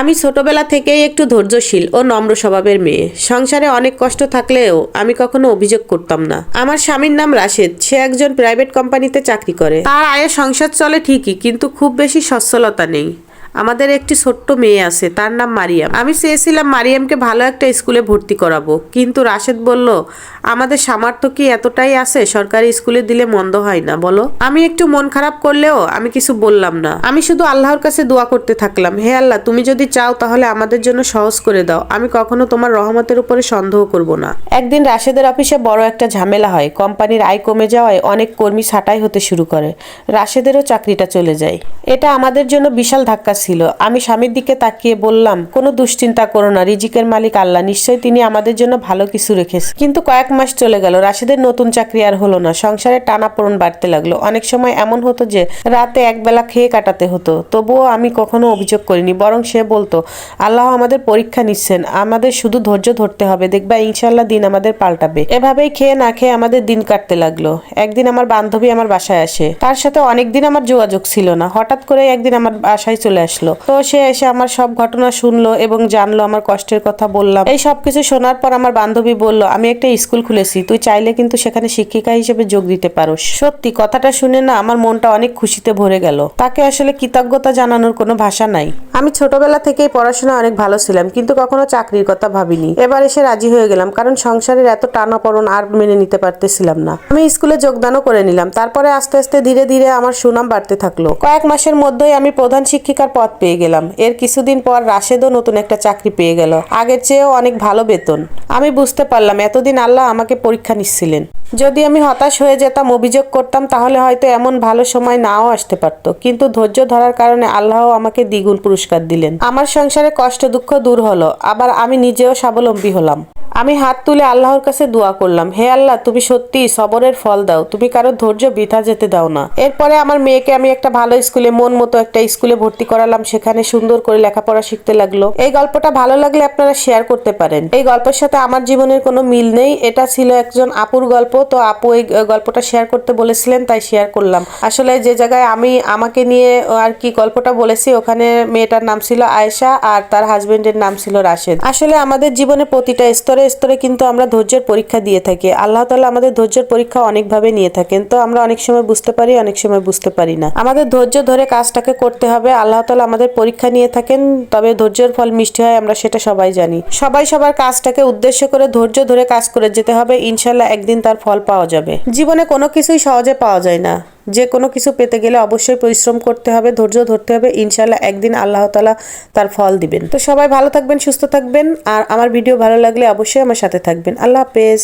আমি ছোটবেলা থেকেই একটু ধৈর্যশীল ও নম্র স্বভাবের মেয়ে। সংসারে অনেক কষ্ট থাকলেও আমি কখনো অভিযোগ করতাম না। আমার স্বামীর নাম রাশেদ। সে একজন প্রাইভেট কোম্পানিতে চাকরি করে। তার আয়ে সংসার চলে ঠিকই, কিন্তু খুব বেশি সচ্ছলতা নেই। আমাদের একটি ছোট্ট মেয়ে আছে, তার নাম মারিয়াম। আমি চেয়েছিলাম মারিয়ামকে ভালো একটা স্কুলে ভর্তি করাবো, কিন্তু রাশেদ বলল, আমাদের সামর্থ্য কি এতটাই আছে? সরকারি স্কুলে দিলে মন্দ হয় না, বলো। আমি একটু মন খারাপ করলেও আমি কিছু বললাম না। আমি শুধু আল্লাহর কাছে দোয়া করতে থাকলাম, হে আল্লাহ, তুমি যদি চাও তাহলে আমাদের জন্য সহজ করে দাও, আমি কখনো তোমার রহমতের উপরে সন্দেহ করব না। একদিন রাশেদের অফিসে বড় একটা ঝামেলা হয়, কোম্পানির আয় কমে যাওয়ায় অনেক কর্মী ছাঁটাই হতে শুরু করে, রাশেদেরও চাকরিটা চলে যায়। এটা আমাদের জন্য বিশাল ধাক্কা ছিল। আমি স্বামীর দিকে তাকিয়ে বললাম, কোনো দুশ্চিন্তা করো না, রিজিকের মালিক আল্লাহ, নিশ্চয়ই তিনি আমাদের জন্য ভালো কিছু রেখেছে কিন্তু কয়েক মাস চলে গেল, রাশেদের নতুন চাকরি আর হলো না। সংসারে টানা টানাপোড়ন বাড়তে লাগল। অনেক সময় এমন হতো যে, রাতে একবেলা খেয়ে কাটাতে হতো। তবুও আমি কখনো অভিযোগ করিনি, বরং সে বলতো, আল্লাহ আমাদের পরীক্ষা নিচ্ছেন, আমাদের শুধু ধৈর্য ধরতে হবে, দেখবা ইনশাল্লাহ দিন আমাদের পাল্টাবে। এভাবেই খেয়ে না খেয়ে আমাদের দিন কাটতে লাগল। একদিন আমার বান্ধবী আমার বাসায় আসে। তার সাথে অনেকদিন আমার যোগাযোগ ছিল না। হঠাৎ করে একদিন আমার বাসায় চলে আসলো। তো সে এসে আমার সব ঘটনা শুনলো এবং জানলো, আমার কষ্টের কথা বললাম। এই সব কিছু শোনার পর আমার বান্ধবী বলল, আমি একটা স্কুল খুলেছি, তুই চাইলে কিন্তু সেখানে শিক্ষিকা হিসেবে যোগ দিতে পারো সত্যি, কথাটা শুনে না আমার মনটা অনেক খুশিতে ভরে গেল। তাকে আসলে কৃতজ্ঞতা জানানোর কোনো ভাষা নাই। আমি ছোটবেলা থেকেই পড়াশোনা অনেক ভালো ছিলাম, কিন্তু কখনো চাকরির কথা ভাবিনি। এবার এসে রাজি হয়ে গেলাম, কারণ সংসারের এত টানাপড়ন আর মেনে নিতে পারতেছিলাম না। আমি স্কুলে যোগদানও করে নিলাম, তারপরে আস্তে আস্তে ধীরে ধীরে আমার সুনাম বাড়তে থাকল। কয়েক মাসের মধ্যেই আমি প্রধান শিক্ষিকার পদ পেয়ে গেলাম। এর কিছুদিন পর রাশেদও নতুন একটা চাকরি পেয়ে গেল। আগের চেয়েও অনেক ভালো বেতন। আমি বুঝতে পারলাম, এতদিন আল্লাহ আমাকে পরীক্ষা নিচ্ছিলেন। যদি আমি হতাশ হয়ে যেতাম, অভিযোগ করতাম, তাহলে হয়তো এমন ভালো সময় নাও আসতে পারতো। কিন্তু ধৈর্য ধরার কারণে আল্লাহ আমাকে দ্বিগুণ পুরস্কার দিলেন। আমার সংসারে কষ্ট দুঃখ দূর হলো আবার আমি নিজেও স্বাবলম্বী হলাম। আমি হাত তুলে আল্লাহর কাছে দোয়া করলাম, হে আল্লাহ, তুমি সত্যি সবরের ফল দাও। তুমি কারও ধৈর্য বৃথা যেতে দাও না। এরপরে আমার মেয়েকে আমি একটা ভালো স্কুলে, মন মতো একটা স্কুলে ভর্তি করালাম, সেখানে সুন্দর করে লেখাপড়া শিখতে লাগল। এই গল্পটা ভালো লাগলে আপনারা শেয়ার করতে পারেন। এই গল্পের সাথে আমার জীবনের কোনো মিল নেই। এটা ছিল একজন আপুর গল্প, তো আপু এই গল্পটা শেয়ার করতে বলেছিলেন, তাই শেয়ার করলাম। আসলে যে জায়গায় আমি আমাকে নিয়ে আর কি গল্পটা বলেছি, ওখানে মেয়েটার নাম ছিল আয়েশা আর তার হাজবেন্ডের নাম ছিল রাশেদ। আসলে আমাদের জীবনে প্রতিটা স্তরে স্তরে কিন্তু আমরা ধৈর্যের পরীক্ষা দিয়ে থাকি। আল্লাহ তালা আমাদের ধৈর্যের পরীক্ষা অনেকভাবে নিয়ে থাকেন। তো আমরা অনেক সময় বুঝতে পারি, অনেক সময় বুঝতে পারি না। আমাদের ধৈর্য ধরে কাজটাকে করতে হবে। আল্লাহ তালা আমাদের পরীক্ষা নিয়ে থাকেন, তবে ধৈর্যের ফল মিষ্টি হয়, আমরা সেটা সবাই জানি। সবাই সবার কাজটাকে উদ্দেশ্য করে ধৈর্য ধরে কাজ করে যেতে হবে। ইনশাল্লাহ একদিন তার ফল পাওয়া যাবে। জীবনে কোনো কিছুই সহজে পাওয়া যায় না। যে কোনো কিছু পেতে গেলে অবশ্যই পরিশ্রম করতে হবে, ধৈর্য ধরতে হবে। ইনশাল্লাহ একদিন আল্লাহ তালা তার ফল দিবেন। তো সবাই ভালো থাকবেন, সুস্থ থাকবেন। আর আমার ভিডিও ভালো লাগলে অবশ্যই আমার সাথে থাকবেন। আল্লাহ হাফেজ।